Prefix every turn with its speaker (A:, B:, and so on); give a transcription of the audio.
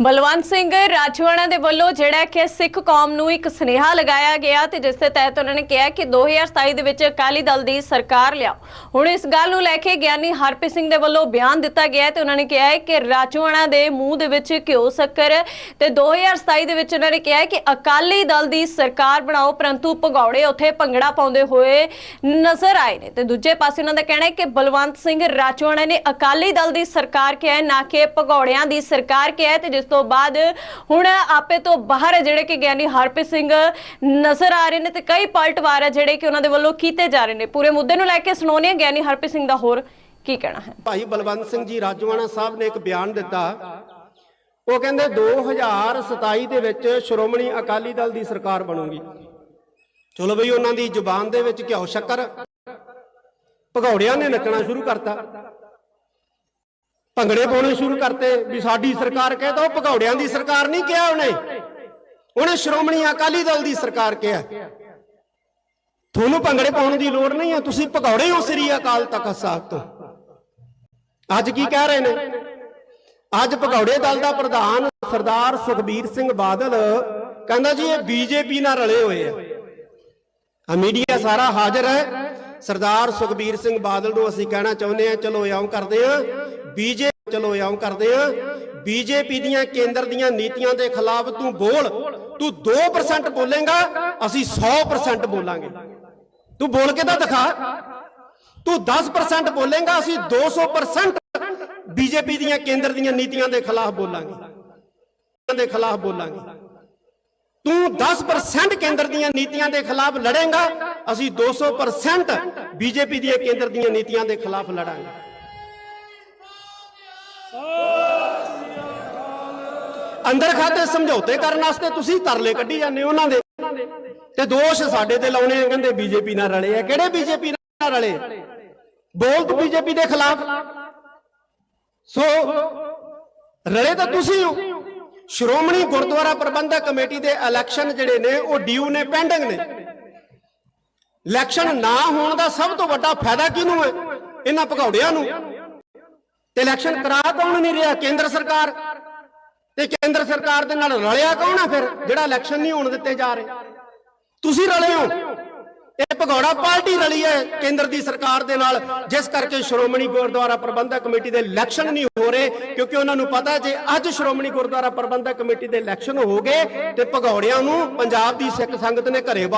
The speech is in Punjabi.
A: ਬਲਵੰਤ ਸਿੰਘ ਰਾਜਵਾਨਾ ਦੇ ਵੱਲੋਂ ਜਿਹੜਾ ਕਿ ਸਿੱਖ ਕੌਮ ਨੂੰ ਇੱਕ ਸੁਨੇਹਾ ਲਗਾਇਆ ਗਿਆ ਤੇ ਜਿਸ ਦੇ ਤਹਿਤ ਉਹਨਾਂ ਨੇ ਕਿਹਾ ਕਿ 2027 ਦੇ ਵਿੱਚ ਅਕਾਲੀ ਦਲ ਦੀ ਸਰਕਾਰ ਲਿਆਓ। ਹੁਣ ਇਸ ਗੱਲ ਨੂੰ ਲੈ ਕੇ ਗਿਆਨੀ ਹਰਪ੍ਰੀਤ ਸਿੰਘ ਦੇ ਵੱਲੋਂ ਬਿਆਨ ਦਿੱਤਾ ਗਿਆ ਤੇ ਉਹਨਾਂ ਨੇ ਕਿਹਾ ਹੈ ਕਿ ਰਾਜਵਾਨਾ ਦੇ ਮੂੰਹ ਦੇ ਵਿੱਚ ਘਿਓ ਸ਼ੱਕਰ ਤੇ 2027 ਦੇ ਵਿੱਚ ਉਹਨਾਂ ਨੇ ਕਿਹਾ ਕਿ ਅਕਾਲੀ ਦਲ ਦੀ ਸਰਕਾਰ ਬਣਾਓ, ਪਰੰਤੂ ਭਗੌੜੇ ਉੱਥੇ ਭੰਗੜਾ ਪਾਉਂਦੇ ਹੋਏ ਨਜ਼ਰ ਆਏ ਨੇ। ਤੇ ਦੂਜੇ ਪਾਸੇ ਉਹਨਾਂ ਦਾ ਕਹਿਣਾ ਹੈ ਕਿ ਬਲਵੰਤ ਸਿੰਘ ਰਾਜਵਾਨਾ ਨੇ ਅਕਾਲੀ ਦਲ ਦੀ ਸਰਕਾਰ ਕਿਹਾ ਨਾ ਕਿ ਭਗੌੜਿਆਂ ਦੀ ਸਰਕਾਰ ਕਿਹਾ ਤੇ ਜਿਸ ਤੋਂ ਬਾਅਦ ਹੁਣ ਆਪੇ ਤੋਂ ਬਾਹਰ ਜਿਹੜੇ ਕਿ ਗਿਆਨੀ ਹਰਪ੍ਰੀਤ ਸਿੰਘ ਨਜ਼ਰ ਆ ਰਹੇ ਨੇ ਤੇ ਕਈ ਪਲਟਵਾਰ ਹੈ ਜਿਹੜੇ ਕਿ ਉਹਨਾਂ ਦੇ ਵੱਲੋਂ ਕੀਤੇ ਜਾ ਰਹੇ ਨੇ। ਪੂਰੇ ਮੁੱਦੇ ਨੂੰ ਲੈ ਕੇ ਸੁਣਾਉਂਦੇ ਗਿਆਨੀ ਹਰਪ੍ਰੀਤ ਸਿੰਘ ਦਾ ਹੋਰ ਕੀ ਕਹਿਣਾ ਹੈ।
B: ਭਾਈ ਬਲਵੰਤ ਸਿੰਘ ਜੀ ਰਾਜਵਾਨਾ ਸਾਹਿਬ ਨੇ ਇੱਕ ਬਿਆਨ ਦਿੱਤਾ। ਉਹ ਕਹਿੰਦੇ 2027 ਦੇ ਵਿੱਚ ਸ਼੍ਰੋਮਣੀ ਅਕਾਲੀ ਦਲ ਦੀ ਸਰਕਾਰ ਬਣੂਗੀ। ਚਲੋ ਬਈ, ਉਹਨਾਂ ਦੀ ਜ਼ੁਬਾਨ ਦੇ ਵਿੱਚ ਘਿਓ ਸ਼ੱਕਰ। ਭਗੌੜਿਆਂ ਨੇ ਨੱਚਣਾ ਸ਼ੁਰੂ ਕਰਤਾ। ਭੰਗੜੇ ਪਾਉਣੇ ਸ਼ੁਰੂ ਕਰਤੇ ਵੀ ਸਾਡੀ ਸਰਕਾਰ ਕਹੇ ਤਾਂ ਉਹ ਭਗੌੜਿਆਂ ਦੀ ਸਰਕਾਰ ਨਹੀਂ ਕਿਹਾ ਉਹਨੇ। ਉਹਨੇ ਸ਼੍ਰੋਮਣੀ ਅਕਾਲੀ ਦਲ ਦੀ ਸਰਕਾਰ ਕਿਹਾ। ਤੁਹਾਨੂੰ ਭੰਗੜੇ ਪਾਉਣ ਦੀ ਲੋੜ ਨਹੀਂ ਹੈ, ਤੁਸੀਂ ਭਗੌੜੇ ਹੋ ਸ੍ਰੀ ਅਕਾਲ ਤਖਤ ਸਾਹਿਬ ਤੋਂ। ਅੱਜ ਕੀ ਕਹਿ ਰਹੇ ਨੇ? ਅੱਜ ਭਗੌੜੇ ਦਲ ਦਾ ਪ੍ਰਧਾਨ ਸਰਦਾਰ ਸੁਖਬੀਰ ਸਿੰਘ ਬਾਦਲ ਕਹਿੰਦਾ ਜੀ ਇਹ ਬੀਜੇਪੀ ਨਾਲ ਰਲੇ ਹੋਏ ਆ। ਆ ਮੀਡੀਆ ਸਾਰਾ ਹਾਜ਼ਰ ਹੈ। ਸਰਦਾਰ ਸੁਖਬੀਰ ਸਿੰਘ ਬਾਦਲ ਨੂੰ ਅਸੀਂ ਕਹਿਣਾ ਚਾਹੁੰਦੇ ਆ ਚਲੋ ਇਉਂ ਕਰਦੇ ਆ ਬੀਜੇ ਚਲੋ ਇਉਂ ਕਰਦੇ ਆ ਬੀਜੇਪੀ ਦੀਆਂ ਕੇਂਦਰ ਦੀਆਂ ਨੀਤੀਆਂ ਦੇ ਖਿਲਾਫ ਤੂੰ ਬੋਲ, ਤੂੰ 2% ਬੋਲੇਗਾ, ਅਸੀਂ 100% ਬੋਲਾਂਗੇ। ਤੂੰ ਬੋਲ ਕੇ ਤਾਂ ਦਿਖਾ। ਤੂੰ 10% ਬੋਲੇਗਾ, ਅਸੀਂ 200% ਬੀਜੇਪੀ ਦੀਆਂ ਕੇਂਦਰ ਦੀਆਂ ਨੀਤੀਆਂ ਦੇ ਖਿਲਾਫ ਬੋਲਾਂਗੇ। ਦੇ ਖਿਲਾਫ ਬੋਲਾਂਗੇ। ਤੂੰ 10% ਕੇਂਦਰ ਦੀਆਂ ਨੀਤੀਆਂ ਦੇ ਖਿਲਾਫ ਲੜੇਗਾ, ਅਸੀਂ 200% ਬੀਜੇਪੀ ਦੀਆਂ ਕੇਂਦਰ ਦੀਆਂ ਨੀਤੀਆਂ ਦੇ ਖਿਲਾਫ ਲੜਾਂਗੇ। ਅੰਦਰ ਖਾਤੇ ਸਮਝੌਤੇ ਕਰਨ ਵਾਸਤੇ ਤੁਸੀਂ ਤਰਲੇ ਕੱਢੀ ਜਾਂਦੇ ਹੋ ਉਹਨਾਂ ਦੇ। ਤੇ ਦੋਸ਼ ਸਾਡੇ ਤੇ ਲਾਉਣੇ ਆ, ਕਹਿੰਦੇ ਬੀਜੇਪੀ ਨਾਲ ਰਲੇ ਆ। ਕਿਹੜੇ ਬੀਜੇਪੀ ਨਾਲ ਰਲੇ? ਬੋਲ ਤੂੰ ਬੀਜੇਪੀ ਦੇ ਖਿਲਾਫ। ਸੋ, ਰਲੇ ਤਾਂ ਤੁਸੀਂ ਹੋ। ਸ਼੍ਰੋਮਣੀ ਗੁਰਦੁਆਰਾ ਪ੍ਰਬੰਧਕ ਕਮੇਟੀ ਦੇ ਇਲੈਕਸ਼ਨ ਜਿਹੜੇ ਨੇ, ਉਹ ਡਿਊ ਨੇ ਪੈਂਡਿੰਗ ਨੇ। ਇਲੈਕਸ਼ਨ ਨਾ ਹੋਣ ਦਾ ਸਭ ਤੋਂ ਵੱਡਾ ਫਾਇਦਾ ਕਿਹਨੂੰ ਹੈ? ਇਹਨਾਂ ਭਗੌੜਿਆਂ ਨੂੰ। ਤੇ ਇਲੈਕਸ਼ਨ ਕਰਾ ਕੌਣ ਨਹੀਂ ਰਿਹਾ? ਕੇਂਦਰ ਸਰਕਾਰ। ਤੇ ਕੇਂਦਰ ਸਰਕਾਰ ਦੇ ਨਾਲ ਰਲਿਆ ਕੌਣ ਆ ਫਿਰ, ਜਿਹੜਾ ਇਲੈਕਸ਼ਨ ਨਹੀਂ ਹੋਣ ਦਿੱਤੇ ਜਾ ਰਹੇ? ਤੁਸੀਂ ਰਲੇ ਹੋ। ਇਹ ਭਗੌੜਾ ਪਾਰਟੀ ਰਲੀ ਹੈ ਕੇਂਦਰ ਦੀ ਸਰਕਾਰ ਦੇ ਨਾਲ। ਜਿਸ ਕਰਕੇ ਸ਼੍ਰੋਮਣੀ ਗੁਰਦੁਆਰਾ ਪ੍ਰਬੰਧਕ ਕਮੇਟੀ ਦੇ ਇਲੈਕਸ਼ਨ ਨਹੀਂ ਹੋ ਰਹੇ, ਕਿਉਂਕਿ ਉਹਨਾਂ ਨੂੰ ਪਤਾ ਜੇ ਅੱਜ ਸ਼੍ਰੋਮਣੀ ਗੁਰਦੁਆਰਾ ਪ੍ਰਬੰਧਕ ਕਮੇਟੀ ਦੇ ਇਲੈਕਸ਼ਨ ਹੋ ਗਏ ਤੇ ਭਗੌੜਿਆਂ ਨੂੰ ਪੰਜਾਬ ਦੀ ਸਿੱਖ ਸੰਗਤ ਨੇ ਘਰੇ